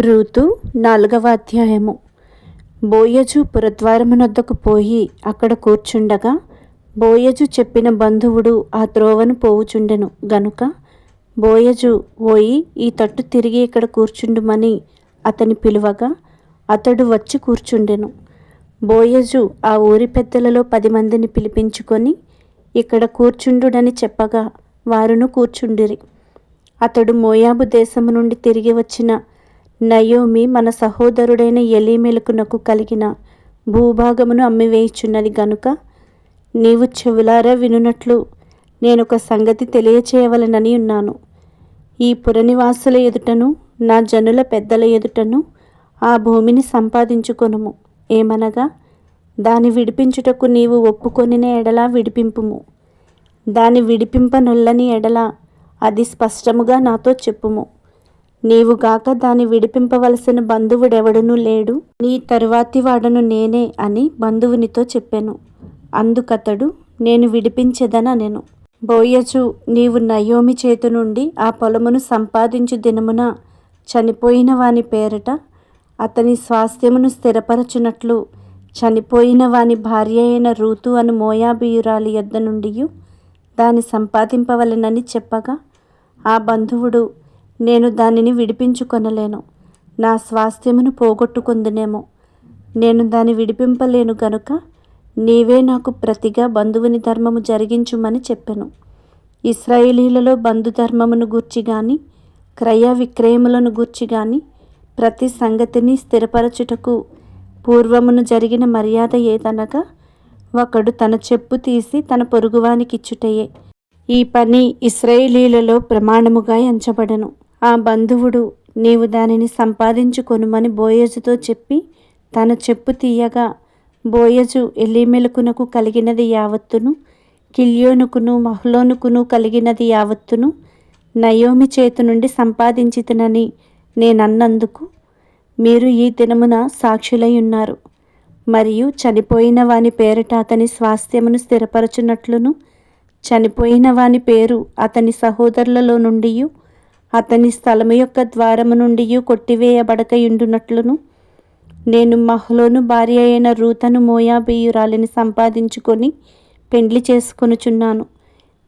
ఋతు నాలుగవ అధ్యాయము. బోయజు పురద్వారమునొద్దకు పోయి అక్కడ కూర్చుండగా బోయజు చెప్పిన బంధువుడు ఆ త్రోవను పోవుచుండెను. గనుక బోయజు ఓయి ఈ తట్టు తిరిగి ఇక్కడ కూర్చుండుమని అతని పిలువగా అతడు వచ్చి కూర్చుండెను. బోయజు ఆ ఊరి పెద్దలలో పది మందిని పిలిపించుకొని ఇక్కడ కూర్చుండుడని చెప్పగా వారును కూర్చుండిరి. అతడు మోయాబు దేశము నుండి తిరిగి వచ్చిన నయోమి మన సహోదరుడైన ఎలీమెలుకునకు కలిగిన భూభాగమును అమ్మివేయుచున్నది గనుక నీవు చెవులారా వినున్నట్లు నేనొక సంగతి తెలియచేయవలనని ఉన్నాను. ఈ పురనివాసుల ఎదుటను నా జనుల పెద్దల ఎదుటను ఆ భూమిని సంపాదించుకొనుము. ఏమనగా దాని విడిపించుటకు నీవు ఒప్పుకొనిన ఎడల విడిపింపుము. దాని విడిపింపనొల్లని ఎడల అది స్పష్టముగా నాతో చెప్పుము. నీవుగాక దాని విడిపింపవలసిన బంధువుడెవడనూ లేడు. నీ తరువాతి వాడను నేనే అని బంధువునితో చెప్పాను. అందుకతడు నేను విడిపించెదననెను. బోయచు నీవు నయోమి చేతి నుండి ఆ పొలమును సంపాదించు దినమున చనిపోయిన వాని పేరట అతని స్వాస్థ్యమును స్థిరపరచునట్లు చనిపోయిన వాని భార్య అయిన రూతు అను మోయాబియురాలి యొద్ద నుండి దాన్ని సంపాదింపవలెనని చెప్పగా ఆ బంధువుడు నేను దానిని విడిపించుకొనలేను. నా స్వాస్థ్యమును పోగొట్టుకుందునేమో. నేను దాన్ని విడిపింపలేను గనుక నీవే నాకు ప్రతిగా బంధువుని ధర్మము జరిగించుమని చెప్పెను. ఇస్రాయేలీలలో బంధుధర్మమును గూర్చి గాని క్రయ విక్రయములను గూర్చి గాని ప్రతి సంగతిని స్థిరపరచుటకు పూర్వమును జరిగిన మర్యాద ఏదనగా ఒకడు తన చెప్పు తీసి తన పొరుగువానికిచ్చుటయే. ఈ పని ఇస్రాయేలీలలో ప్రమాణముగా ఎంచబడను. ఆ బంధువుడు నీవు దానిని సంపాదించుకొనుమని బోయజుతో చెప్పి తన చెప్పు తీయగా బోయజు ఎలిమెలుకునకు కలిగినది యావత్తును కిల్యోనుకును మహ్లోనుకును కలిగినది యావత్తును నయోమి చేతు నుండి సంపాదించితనని నేనన్నందుకు మీరు ఈ దినమున సాక్షులై ఉన్నారు మరియు చనిపోయిన వాని పేరిట అతని స్వాస్థ్యమును స్థిరపరచునట్లును చనిపోయిన వాని పేరు అతని సహోదరులలో నుండి అతని స్థలము యొక్క ద్వారము నుండి కొట్టివేయబడకయుండునట్లును. నేను మహలోను భార్య అయిన రూతను మోయాబియురాలిని సంపాదించుకొని పెండ్లి చేసుకొనుచున్నాను.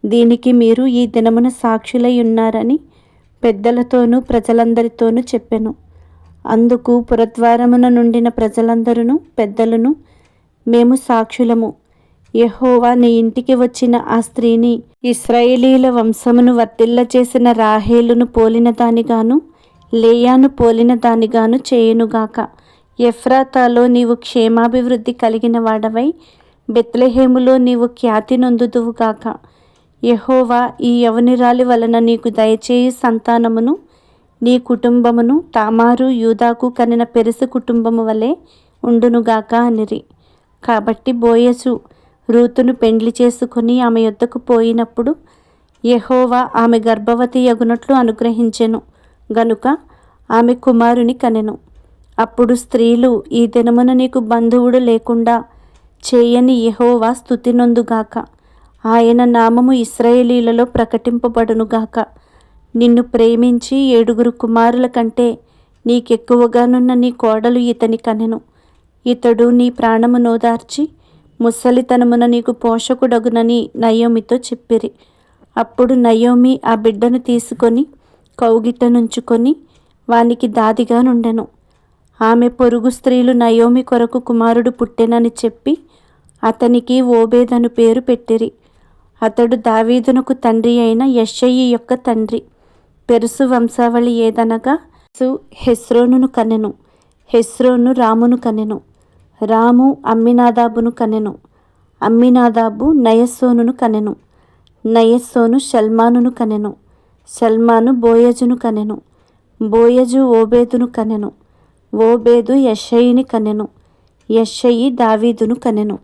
దీనికి మీరు ఈ దినమున సాక్షులై ఉన్నారని పెద్దలతోనూ ప్రజలందరితోనూ చెప్పెను. అందుకు పురద్వారమున నుండిన ప్రజలందరూ పెద్దలను మేము సాక్షులము. యహోవా నీ ఇంటికి వచ్చిన ఆ స్త్రీని ఇస్రాయేలీల వంశమును వర్తిల్ల చేసిన రాహేలును పోలిన దానిగాను లేయాను పోలిన దానిగాను చేయునుగాక ఎఫ్రాతాలో నీవు క్షేమాభివృద్ధి కలిగిన వాడవై బెత్లెహేములో నీవు ఖ్యాతి నొందుదువుగాక యహోవా ఈ యవనిరాలి వలన నీకు దయచేయి సంతానమును నీ కుటుంబమును తామారు యూదాకు కనిన పెరుసు కుటుంబము వలె ఉండునుగాక అనిరి. కాబట్టి బోయసు రూతును పెండ్లి చేసుకుని ఆమె యొద్దకు పోయినప్పుడు యహోవా ఆమె గర్భవతి యగునట్లు అనుగ్రహించెను. గనుక ఆమె కుమారుని కనెను. అప్పుడు స్త్రీలు ఈ దినమున నీకు బంధువుడు లేకుండా చేయని యహోవా స్థుతినొందుగాక ఆయన నామము ఇస్రాయేలీలలో ప్రకటింపబడునుగాక నిన్ను ప్రేమించి ఏడుగురు కుమారుల కంటే నీకెక్కువగానున్న నీ కోడలు ఇతని కనెను. ఇతడు నీ ప్రాణము నోదార్చి ముసలితనమున నీకు పోషకుడగునని నయోమితో చెప్పిరి. అప్పుడు నయోమి ఆ బిడ్డను తీసుకొని కౌగిట నుంచుకొని వానికి దాదిగా నుండెను. ఆమె పొరుగు స్త్రీలు నయోమి కొరకు కుమారుడు పుట్టెనని చెప్పి అతనికి ఓబేదను పేరు పెట్టిరి. అతడు దావీదునకు తండ్రి అయిన యశయ్యి యొక్క తండ్రి. పెరుసు వంశావళి ఏదనగా సు హెస్రోనును కనెను. హెస్రోను రామును కనెను. రాము అమ్మినాదాబును కనెను. అమ్మినాదాబు నయస్సోనును కనెను. నయస్సోను షల్మానును కనెను. షల్మాను బోయజును కనెను. బోయజు ఓబేదును కనెను. ఓబేదు యషయిని కనెను. యషయి దావీదును కనెను.